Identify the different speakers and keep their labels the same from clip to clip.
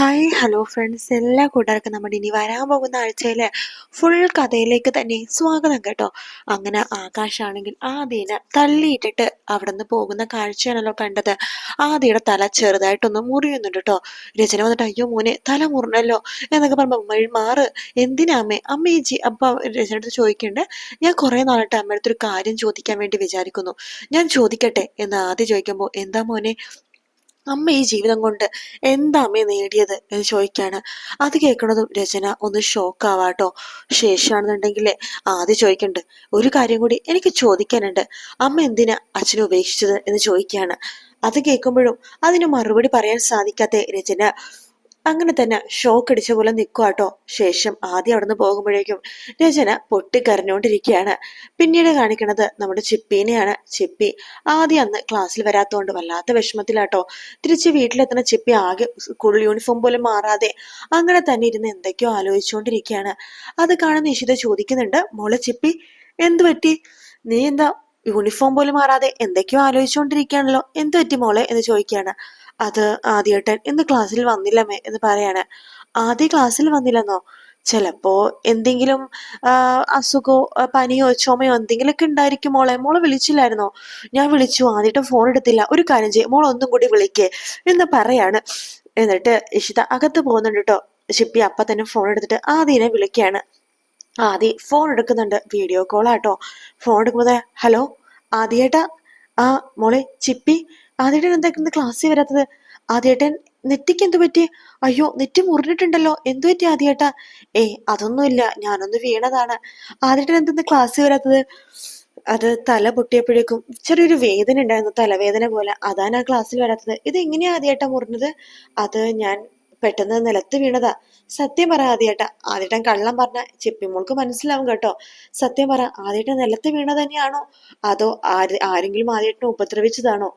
Speaker 1: Hi hello friends എല്ലാ കൂട്ടുകാർക്കും നമ്മുടെ ഇനി വരാൻ പോകുന്ന ആഴ്ചയിലെ ഫുൾ കഥയിലേക്ക് തന്നെ സ്വാഗതം കേട്ടോ. അങ്ങനെ ആകാശാണെങ്കിൽ ആദ്യനെ തള്ളിയിട്ടിട്ട് അവിടെ നിന്ന് പോകുന്ന കാഴ്ചയാണല്ലോ കണ്ടത്. ആദ്യയുടെ തല ചെറുതായിട്ടൊന്ന് മുറിയുന്നുണ്ട് കേട്ടോ. രചന വന്നിട്ട് അയ്യോ മോനെ തല മുറിഞ്ഞല്ലോ എന്നൊക്കെ പറയുമ്പോൾ അമ്മ മാറ്. എന്തിനാ അമ്മേ? അമ്മ ഈ ജി അപ്പൊ രചനടുത്ത് ചോദിക്കണ്ടേ. ഞാൻ കുറെ നാളായിട്ട് അമ്മയുടെ ഒരു കാര്യം ചോദിക്കാൻ വേണ്ടി വിചാരിക്കുന്നു. ഞാൻ ചോദിക്കട്ടെ എന്ന് ആദ്യം ചോദിക്കുമ്പോൾ എന്താ മോനെ? അമ്മ ഈ ജീവിതം കൊണ്ട് എന്താ അമ്മയെ നേടിയത് എന്ന് ചോദിക്കാണ്. അത് കേൾക്കണതും രചന ഒന്ന് ഷോക്ക് ആവാട്ടോ. ശേഷമാണെന്നുണ്ടെങ്കിൽ ആദ്യം ചോദിക്കണ്ട്. ഒരു കാര്യം കൂടി എനിക്ക് ചോദിക്കാനുണ്ട്. അമ്മ എന്തിനാ അച്ഛനെ ഉപേക്ഷിച്ചത് എന്ന് ചോദിക്കുകയാണ് അത് കേൾക്കുമ്പോഴും അതിന് മറുപടി പറയാൻ സാധിക്കാത്ത രചന അങ്ങനെ തന്നെ ഷോക്ക് അടിച്ച പോലെ നിൽക്കുവാട്ടോ ശേഷം ആദ്യം അവിടുന്ന് പോകുമ്പോഴേക്കും രചന പൊട്ടിക്കരഞ്ഞുകൊണ്ടിരിക്കുകയാണ് പിന്നീട് കാണിക്കുന്നത് നമ്മുടെ ചിപ്പീനെയാണ്. ചിപ്പി ആദ്യം അന്ന് ക്ലാസ്സിൽ വരാത്തതുകൊണ്ട് വല്ലാത്ത വിഷമത്തിലാട്ടോ തിരിച്ച് വീട്ടിലെത്തുന്ന ചിപ്പി ആകെ സ്കൂൾ യൂണിഫോം പോലും മാറാതെ അങ്ങനെ തന്നെ ഇരുന്ന് എന്തൊക്കെയോ ആലോചിച്ചുകൊണ്ടിരിക്കുകയാണ് അത് കാണുന്ന ഇഷിത ചോദിക്കുന്നുണ്ട് മോളെ ചിപ്പി എന്തു പറ്റി? നീ എന്താ യൂണിഫോം പോലും മാറാതെ എന്തൊക്കെയോ ആലോചിച്ചുകൊണ്ടിരിക്കുകയാണല്ലോ എന്തു പറ്റി മോളെ? എന്ന് ചോദിക്കുകയാണ്. അത് ആദ്യേട്ടൻ ഇന്ന് ക്ലാസ്സിൽ വന്നില്ലമ്മേ എന്ന് പറയാണ്. ആദ്യ ക്ലാസ്സിൽ വന്നില്ലെന്നോ? ചിലപ്പോ എന്തെങ്കിലും അസുഖോ പനിയോ ചുമയോ എന്തെങ്കിലുമൊക്കെ ഉണ്ടായിരിക്കും മോളെ. മോളെ വിളിച്ചില്ലായിരുന്നോ? ഞാൻ വിളിച്ചു. ആദ്യമായിട്ട് ഫോൺ എടുത്തില്ല. ഒരു കാര്യം ചെയ്യും. മോൾ ഒന്നും കൂടി വിളിക്കേ എന്ന് പറയാണ്. എന്നിട്ട് ഇഷിത അകത്ത് പോകുന്നുണ്ട് കേട്ടോ ഷിപ്പി അപ്പ തന്നെ ഫോൺ എടുത്തിട്ട് ആദ്യനെ വിളിക്കുകയാണ് ആദ്യ ഫോൺ എടുക്കുന്നുണ്ട്. വീഡിയോ കോളാട്ടോ ഫോൺ എടുക്കുമ്പോൾ ഹലോ ആദ്യേട്ടാ. ആ മോളെ ചിപ്പി ആദ്യേട്ടൻ എന്താ ഇന്ന് ക്ലാസ്സിൽ വരാത്തത്? ആദ്യേട്ടൻ നെറ്റിക്ക് എന്തു പറ്റി? അയ്യോ നെറ്റി മുറിഞ്ഞിട്ടുണ്ടല്ലോ. എന്തു പറ്റി ആദ്യേട്ടാ ഏ അതൊന്നുമില്ല. ഞാനൊന്ന് വീണതാണ്. ആദ്യേട്ടൻ എന്തെന്ന് ക്ലാസ്സിൽ വരാത്തത്? അത് തല പൊട്ടിയപ്പോഴേക്കും ചെറിയൊരു വേദന ഉണ്ടായിരുന്നു തലവേദന പോലെ. അതാണ് ആ ക്ലാസ്സിൽ വരാത്തത്. ഇത് എങ്ങനെയാ ആദ്യേട്ടാ മുറിഞ്ഞത്? അത് ഞാൻ പെട്ടെന്ന് നിലത്ത് വീണതാ. സത്യം പറ ആദ്യേട്ട ആദ്യേട്ടൻ കള്ളം പറഞ്ഞ ചെപ്പിമോൾക്ക് മനസ്സിലാവും കേട്ടോ. സത്യം പറ ആദ്യേട്ടൻ നിലത്ത് വീണ തന്നെയാണോ? അതോ ആര് ആരെങ്കിലും ആദ്യേട്ടനെ ഉപദ്രവിച്ചതാണോ?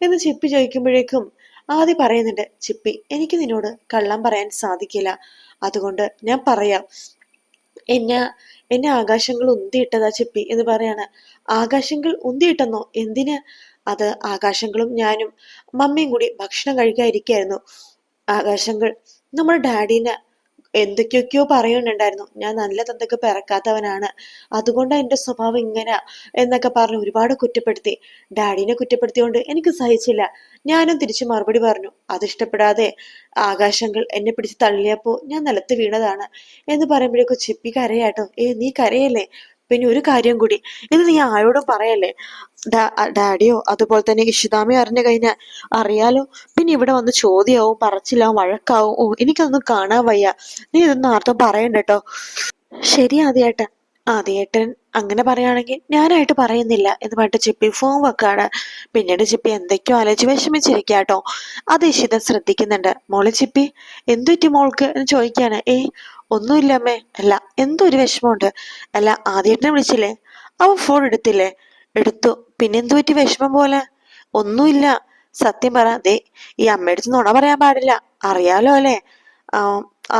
Speaker 1: എന്ന് ചിപ്പി ചോദിക്കുമ്പോഴേക്കും ആദ്യം പറയുന്നുണ്ട് ചിപ്പി എനിക്ക് നിന്നോട് കള്ളം പറയാൻ സാധിക്കില്ല. അതുകൊണ്ട് ഞാൻ പറയാം. എന്നെ എന്നെ ആകാശങ്ങൾ ഉന്തിയിട്ടതാ ചിപ്പി എന്ന് പറയാണ്. ആകാശങ്ങൾ ഉന്തിയിട്ടെന്നോ? എന്തിന്? അത് ആകാശങ്ങളും ഞാനും മമ്മിയും കൂടി ഭക്ഷണം കഴിക്കാതിരിക്കായിരുന്നു ആകാശങ്ങൾ നമ്മുടെ ഡാഡീനെ എന്തൊക്കെയൊക്കെയോ പറയുന്നുണ്ടായിരുന്നു. ഞാൻ നല്ല തന്തൊക്കെ പിറക്കാത്തവനാണ്. അതുകൊണ്ട് എന്റെ സ്വഭാവം ഇങ്ങനെ എന്നൊക്കെ പറഞ്ഞ് ഒരുപാട് കുറ്റപ്പെടുത്തി. ഡാഡിനെ കുറ്റപ്പെടുത്തിയോണ്ട് എനിക്ക് സഹിച്ചില്ല. ഞാനും തിരിച്ചു മറുപടി പറഞ്ഞു അതിഷ്ടപ്പെടാതെ ആകാശങ്ങൾ എന്നെ പിടിച്ച് തള്ളിയപ്പോ ഞാൻ നിലത്ത് വീണതാണ് എന്ന് പറയുമ്പോഴേക്കും ചിപ്പി കരയാട്ടോ. ഏ നീ കരയല്ലേ? പിന്നെ ഒരു കാര്യം കൂടി. ഇത് നീ ആരോടും പറയല്ലേ? ഡാഡിയോ അതുപോലെ തന്നെ ഇഷിതാമയോ അറിഞ്ഞു കഴിഞ്ഞാൽ അറിയാലോ. പിന്നെ ഇവിടെ വന്ന് ചോദ്യമാവും പറച്ചിലാവും വഴക്കാവും. ഓ എനിക്കതൊന്നും കാണാൻ വയ്യ. നീ ഇതൊന്നും ആർത്തും പറയണ്ട കേട്ടോ. ശരി ആദ്യേട്ടൻ. ആദ്യേട്ടൻ അങ്ങനെ പറയുകയാണെങ്കിൽ ഞാനായിട്ട് പറയുന്നില്ല എന്ന് പറഞ്ഞിട്ട് ചിപ്പി ഫോം വെക്കാണ് പിന്നീട് ചിപ്പി എന്തൊക്കെയോ ആലോചിച്ച് വിഷമിച്ചിരിക്കുക കേട്ടോ. അത് ഇഷിത ശ്രദ്ധിക്കുന്നുണ്ട്. മോളെ ചിപ്പി എന്തുറ്റി മോൾക്ക് എന്ന് ചോദിക്കാണ് ഏ ഒന്നുമില്ല അമ്മേ. അല്ല എന്തോ ഒരു വിഷമമുണ്ട്. അല്ല ആദ്യേട്ടനെ വിളിച്ചില്ലേ? അവൻ ഫോൺ എടുത്തില്ലേ? എടുത്തു. പിന്നെന്തു പറ്റി വിഷമം പോലെ? ഒന്നുമില്ല. സത്യം പറ. ദേ ഈ അമ്മയടുത്ത് നുണ പറയാൻ പാടില്ല. അറിയാലോ അല്ലേ?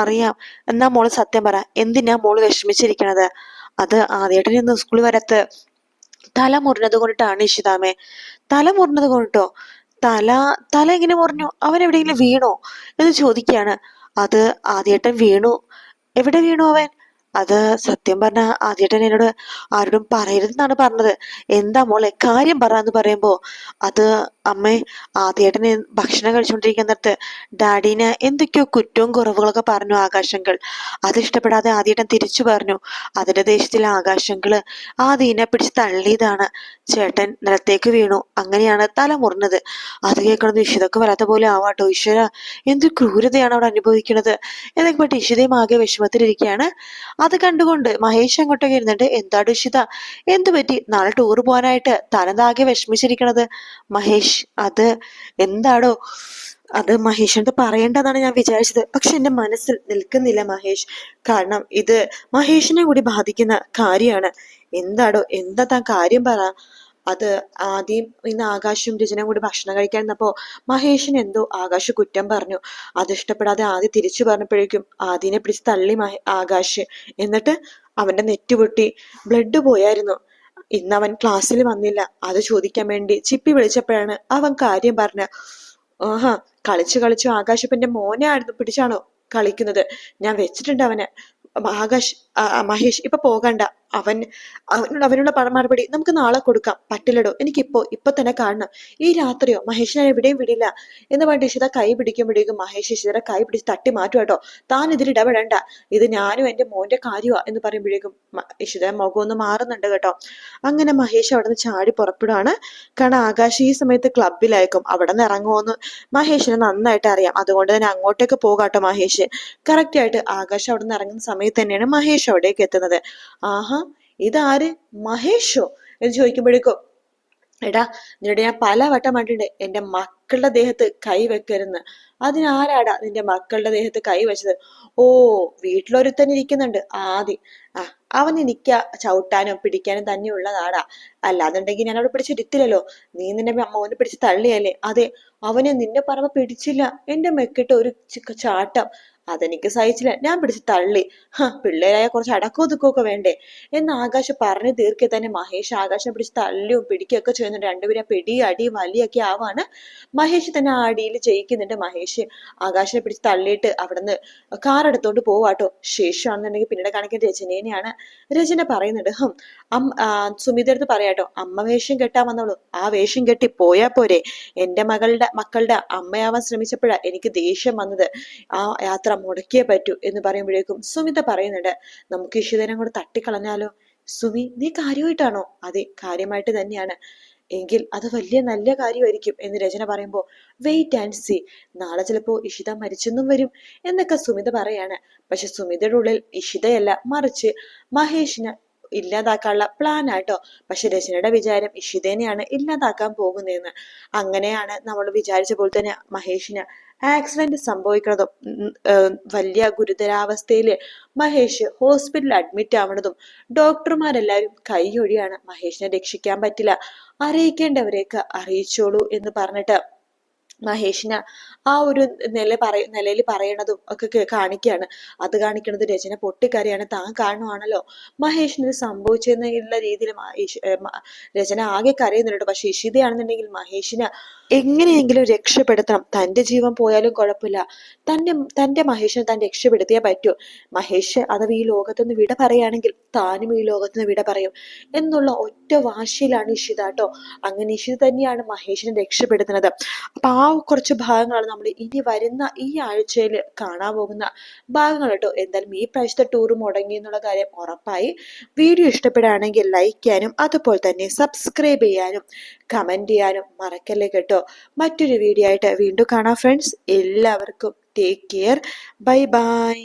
Speaker 1: അറിയാം. എന്നാ മോൾ സത്യം പറ. എന്തിനാ മോൾ വിഷമിച്ചിരിക്കണത്? അത് ആദ്യമായിട്ട് ഇന്ന് സ്കൂളിൽ വരത്ത് തല മുറിഞ്ഞത് കൊണ്ടിട്ടാണ് ഇഷിതാമേ. തല മുറിഞ്ഞത് കൊണ്ടിട്ടോ? തല തല എങ്ങനെ മുറിഞ്ഞു? അവൻ എവിടെയെങ്കിലും വീണോ? എന്ന് ചോദിക്കുകയാണ്. അത് ആദ്യമായിട്ട് വീണു. എവിടെ വീണു അവൻ? അത് സത്യം പറഞ്ഞ ആദ്യമായിട്ട് എന്നോട് ആരോടും പറയരുതെന്നാണ് പറഞ്ഞത്. എന്താ മോളെ കാര്യം പറ എന്ന് പറയുമ്പോ അത് അമ്മേ ആദ്യമായിട്ട് ഭക്ഷണം കഴിച്ചുകൊണ്ടിരിക്കുന്നിടത്ത് ഡാഡിനെ എന്തൊക്കെയോ കുറ്റവും കുറവുകളൊക്കെ പറഞ്ഞു ആകാശങ്ങൾ. അത് ഇഷ്ടപ്പെടാതെ ആദ്യേട്ടൻ തിരിച്ചു പറഞ്ഞു. അതിന്റെ ദേഷ്യത്തിൽ ആകാശങ്ങൾ ആദ്യനെ പിടിച്ച് തള്ളിയതാണ്. ചേട്ടൻ നിലത്തേക്ക് വീണു. അങ്ങനെയാണ് തല മുറിഞ്ഞത്. അത് കേൾക്കണത് ഇഷിതൊക്കെ വരാത്ത പോലെ ആവാട്ടോ. ഈശ്വര എന്ത് ക്രൂരതയാണ് അവിടെ അനുഭവിക്കുന്നത് എന്നൊക്കെ പറ്റി ഇഷിതയും ആകെ വിഷമത്തിലിരിക്കുകയാണ്. അത് കണ്ടുകൊണ്ട് മഹേഷ് അങ്ങോട്ടൊക്കെ ഇരുന്നിട്ട് എന്താടോ ഇഷിത? എന്തു പറ്റി? നാളെ ടൂർ പോകാനായിട്ട് തനതാകെ വിഷമിച്ചിരിക്കണത്. മഹേഷ് അത് എന്താടോ? അത് മഹേഷിനോട് പറയേണ്ടതാണ് ഞാൻ വിചാരിച്ചത്. പക്ഷെ എന്റെ മനസ്സിൽ നിൽക്കുന്നില്ല മഹേഷ്. കാരണം ഇത് മഹേഷിനെ കൂടി ബാധിക്കുന്ന കാര്യമാണ്. എന്താടോ? എന്താ താൻ കാര്യം പറ? അത് ആദ്യം ഇന്ന് ആകാശും രചനയും കൂടി ഭക്ഷണം കഴിക്കാൻ നിന്നപ്പോ മഹേഷിന് എന്തോ ആകാശ് കുറ്റം പറഞ്ഞു. അത് ഇഷ്ടപ്പെടാതെ ആദ്യം തിരിച്ചു പറഞ്ഞപ്പോഴേക്കും ആദ്യനെ പിടിച്ച് തള്ളി മഹേ ആകാശ്. എന്നിട്ട് അവന്റെ നെറ്റ് പൊട്ടി. ബ്ലഡ് പോയായിരുന്നു. ഇന്ന് അവൻ ക്ലാസ്സിൽ വന്നില്ല. അത് ചോദിക്കാൻ വേണ്ടി ചിപ്പി വിളിച്ചപ്പോഴാണ് അവൻ കാര്യം പറഞ്ഞ ആഹാ കളിച്ചു കളിച്ചു ആകാശപ്പന്റെ മോനെ ആയിരുന്നു പിടിച്ചാണോ കളിക്കുന്നത്. ഞാൻ വെച്ചിട്ടുണ്ട് അവന്. ആകാശ് മഹേഷ് ഇപ്പൊ പോകണ്ട. അവൻ അവനോട് അവനുള്ള പണം മറുപടി നമുക്ക് നാളെ കൊടുക്കാം. പറ്റില്ലടോ എനിക്കിപ്പോ ഇപ്പൊ തന്നെ കാണണം. ഈ രാത്രിയോ? മഹേഷിനെ എവിടെയും വിടില്ല. എന്ന് പറഞ്ഞിട്ട് ഇഷിത കൈ പിടിക്കുമ്പോഴേക്കും മഹേഷ് ഇഷിതരെ കൈ പിടിച്ച് തട്ടി മാറ്റും കേട്ടോ. താൻ ഇതിൽ ഇടപെടണ്ട. ഇത് ഞാനും എന്റെ മോന്റെ കാര്യമാ എന്ന് പറയുമ്പോഴേക്കും ഇഷിത മുഖം ഒന്ന് മാറുന്നുണ്ട് കേട്ടോ. അങ്ങനെ മഹേഷ് അവിടെ നിന്ന് ചാടി പുറപ്പെടുകയാണ് കാരണം ആകാശ് ഈ സമയത്ത് ക്ലബിലായിരിക്കും. അവിടെ നിന്ന് ഇറങ്ങുമെന്ന് മഹേഷിനെ നന്നായിട്ട് അറിയാം. അതുകൊണ്ട് തന്നെ അങ്ങോട്ടേക്ക് പോകാട്ടോ മഹേഷ്. കറക്റ്റ് ആയിട്ട് ആകാശ് അവിടെ നിന്ന് ഇറങ്ങുന്ന സമയത്ത് തന്നെയാണ് മഹേഷ് അവിടേക്ക് എത്തുന്നത്. ആഹാ ഇതാര്? മഹേഷോ എന്ന് ചോദിക്കുമ്പോഴേക്കും എടാ നിന്നോട് ഞാൻ പല വട്ടം കണ്ടിട്ടുണ്ട് എന്റെ മക്കളുടെ ദേഹത്ത് കൈ വെക്കരുന്ന്. അതിനാരാടാ നിന്റെ മക്കളുടെ ദേഹത്ത് കൈ വെച്ചത്? ഓ വീട്ടിലൊരുത്തൻ ഇരിക്കുന്നുണ്ട് ആദി. ആ അവൻ എനിക്ക ചവിട്ടാനും പിടിക്കാനും തന്നെ ഉള്ളതാടാ. അല്ലാന്നുണ്ടെങ്കിൽ ഞാൻ അവിടെ പിടിച്ചിരുത്തില്ലല്ലോ നീ നിന്റെ മോനെ പിടിച്ച് തള്ളിയല്ലേ? അതെ അവനെ നിന്നെ പറമ്പ പിടിച്ചില്ല. എന്റെ മെക്കിട്ട് ഒരു ചാട്ടം. അതെനിക്ക് സഹിച്ചില്ല. ഞാൻ പിടിച്ച് തള്ളി. പിള്ളേരായ കുറച്ച് അടക്കോ ഒതുക്കമൊക്കെ വേണ്ടേ? എന്ന് ആകാശ് പറഞ്ഞു തീർക്കെ തന്നെ മഹേഷ് ആകാശം പിടിച്ച് തള്ളിയും പിടിക്കുകയൊക്കെ ചെയ്യുന്നുണ്ട് രണ്ടുപേരും പിടി അടി വലിയൊക്കെ ആവാണ്. മഹേഷ് തന്നെ ആ അടിയിൽ ജയിക്കുന്നുണ്ട് മഹേഷ്. ആകാശിനെ പിടിച്ച് തള്ളിയിട്ട് അവിടുന്ന് കാർ എടുത്തോണ്ട് പോവാട്ടോ. ശേഷമാണെന്നുണ്ടെങ്കിൽ പിന്നീട് കാണിക്കുന്ന രചനേനെയാണ് രചന പറയുന്നുണ്ട് ഹും അം സുമിതടുത്ത് പറയാട്ടോ. അമ്മ വേഷം കെട്ടാൻ വന്നോളൂ ആ വേഷം കെട്ടി പോയാ പോരെ. എന്റെ മകളുടെ മക്കളുടെ അമ്മയാവാൻ ശ്രമിച്ചപ്പോഴാണ് എനിക്ക് ദേഷ്യം വന്നത്. ആ യാത്ര മുടക്കിയേ പറ്റൂ എന്ന് പറയുമ്പോഴേക്കും സുമിത പറയുന്നുണ്ട് നമുക്ക് ഇഷിതനെ കൂടെ തട്ടിക്കളഞ്ഞാലോ? സുമി നീ കാര്യമായിട്ടാണോ? അതെ കാര്യമായിട്ട് തന്നെയാണ്. എങ്കിൽ അത് വലിയ നല്ല കാര്യമായിരിക്കും എന്ന് രചന പറയുമ്പോൾ വെയിറ്റ് ആൻഡ് സി നാളെ ചിലപ്പോൾ ഇഷിത മരിച്ചെന്നും വരും എന്നൊക്കെ സുമിത പറയാണ്. പക്ഷെ സുമിതയുടെ ഉള്ളിൽ ഇഷിതയല്ല മറിച്ച് മഹേഷിന് ഇല്ലാതാക്കാനുള്ള പ്ലാനാട്ടോ പക്ഷെ രചനയുടെ വിചാരം ഇഷിതേനെയാണ് ഇല്ലാതാക്കാൻ പോകുന്നതെന്ന്. അങ്ങനെയാണ് നമ്മൾ വിചാരിച്ച പോലെ തന്നെ മഹേഷിന് ആക്സിഡന്റ് സംഭവിക്കുന്നതും വലിയ ഗുരുതരാവസ്ഥയിൽ മഹേഷ് ഹോസ്പിറ്റലിൽ അഡ്മിറ്റ് ആവണതും ഡോക്ടർമാരെല്ലാവരും കൈയൊഴിയാണ് മഹേഷിനെ രക്ഷിക്കാൻ പറ്റില്ല. അറിയിക്കേണ്ടവരെയൊക്കെ അറിയിച്ചോളൂ എന്ന് പറഞ്ഞിട്ട് മഹേഷിന് ആ ഒരു നില പറയ നിലയിൽ പറയണതും ഒക്കെ കാണിക്കുകയാണ് അത് കാണിക്കുന്നത് രചന പൊട്ടിക്കരയാണ്. താൻ കാണുവാണല്ലോ. മഹേഷിന് സംഭവിച്ചെന്നുള്ള രീതിയിൽ രചന ആകെ കരയുന്നുണ്ട്. പക്ഷെ ഇഷിതയാണെന്നുണ്ടെങ്കിൽ മഹേഷിന് എങ്ങനെയെങ്കിലും രക്ഷപ്പെടുത്തണം. തന്റെ ജീവൻ പോയാലും കുഴപ്പമില്ല. തന്റെ തന്റെ മഹേഷിനെ താൻ രക്ഷപ്പെടുത്തിയേ പറ്റൂ. മഹേഷ് അഥവാ ഈ ലോകത്തുനിന്ന് വിട പറയുകയാണെങ്കിൽ താനും ഈ ലോകത്തുനിന്ന് വിട പറയും. എന്നുള്ള ഒറ്റ വാശിയിലാണ് ഇഷിത കേട്ടോ. അങ്ങനെ ഇഷിത തന്നെയാണ് മഹേഷിനെ രക്ഷപ്പെടുത്തുന്നത്. അപ്പൊ ആ കുറച്ച് ഭാഗങ്ങളാണ് നമ്മൾ ഇനി വരുന്ന ഈ ആഴ്ചയിൽ കാണാൻ പോകുന്ന ഭാഗങ്ങൾ കേട്ടോ. എന്തായാലും ഈ പ്രാവശ്യത്തെ ടൂർ മുടങ്ങി എന്നുള്ള കാര്യം ഉറപ്പായി. വീഡിയോ ഇഷ്ടപ്പെടുകയാണെങ്കിൽ ലൈക്ക് ചെയ്യാനും അതുപോലെ തന്നെ സബ്സ്ക്രൈബ് ചെയ്യാനും കമന്റ് ചെയ്യാനും മറക്കല്ലേ കേട്ടോ. മറ്റൊരു വീഡിയോ ആയിട്ട് വീണ്ടും കാണാം ഫ്രണ്ട്സ് എല്ലാവർക്കും ടേക്ക് കെയർ ബൈ ബൈ